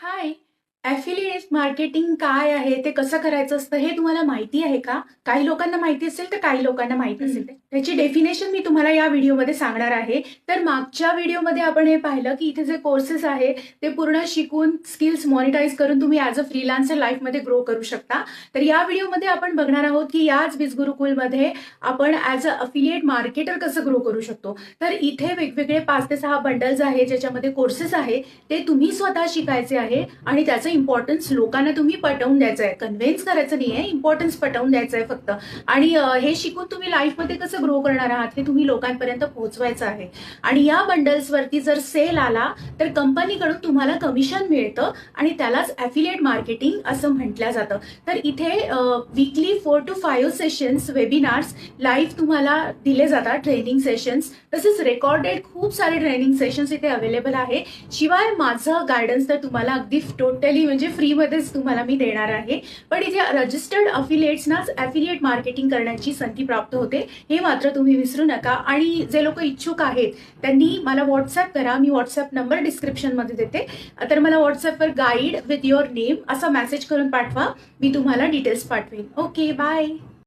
Hi. ॲफिलिएट marketing काय आहे? ते कसं करायचं असतं हे तुम्हाला माहिती आहे का? काही लोकांना माहिती असेल तर काही लोकांना माहिती असेल. त्याची डेफिनेशन मी तुम्हाला या व्हिडिओमध्ये सांगणार आहे. तर मागच्या व्हिडिओमध्ये आपण हे पाहिलं की इथे जे कोर्सेस आहे ते पूर्ण शिकून स्किल्स मॉनिटाईज करून तुम्ही ॲज अ फ्रीलान्सर लाईफमध्ये ग्रो करू शकता. तर या व्हिडिओमध्ये आपण बघणार आहोत की याच बीज गुरुकुलमध्ये आपण ॲज अ अफिलिएट मार्केटर कसं ग्रो करू शकतो. तर इथे वेगवेगळे पाच ते सहा बंडल्स आहे ज्याच्यामध्ये कोर्सेस आहे ते तुम्ही स्वतः शिकायचे आहे आणि त्याचं इम्पॉर्टन्स लोकांना तुम्ही पटवून द्यायचं आहे कन्व्हिन्स करायचं नाही आहे इम्पॉर्टन्स पटवून द्यायचं आहे फक्त. आणि हे शिकून तुम्ही लाईफमध्ये कसं ग्रो करणार आहात हे तुम्ही लोकांपर्यंत पोहोचवायचं आहे. आणि या बंडल्सवरती जर सेल आला तर कंपनीकडून तुम्हाला कमिशन मिळतं आणि त्यालाच ॲफिलिएट मार्केटिंग असं म्हटलं जातं. तर इथे weekly four two five sessions webinars live तुम्हाला दिले जातात ट्रेनिंग सेशन्स तसेच रेकॉर्डेड खूप सारे ट्रेनिंग सेशन्स इथे अवेलेबल आहे. शिवाय माझं गायडन्स तर तुम्हाला अगदी टोटली म्हणजे फ्रीमध्येच तुम्हाला मी देणार आहे. पण इथे रजिस्टर्ड अफिलिएट्सनाच ॲफिलिएट मार्केटिंग करण्याची संधी प्राप्त होते. हे मात्र तुम्ही विसरू नका. आणि जे लोक इच्छुक आहेत त्यांनी मला व्हॉट्सअप करा. मी व्हॉट्सअप नंबर डिस्क्रिप्शनमध्ये देते. तर मला व्हॉट्सअपवर गाईड विथ युअर नेम असा मेसेज करून पाठवा. मी तुम्हाला डिटेल्स पाठवेन. Okay bye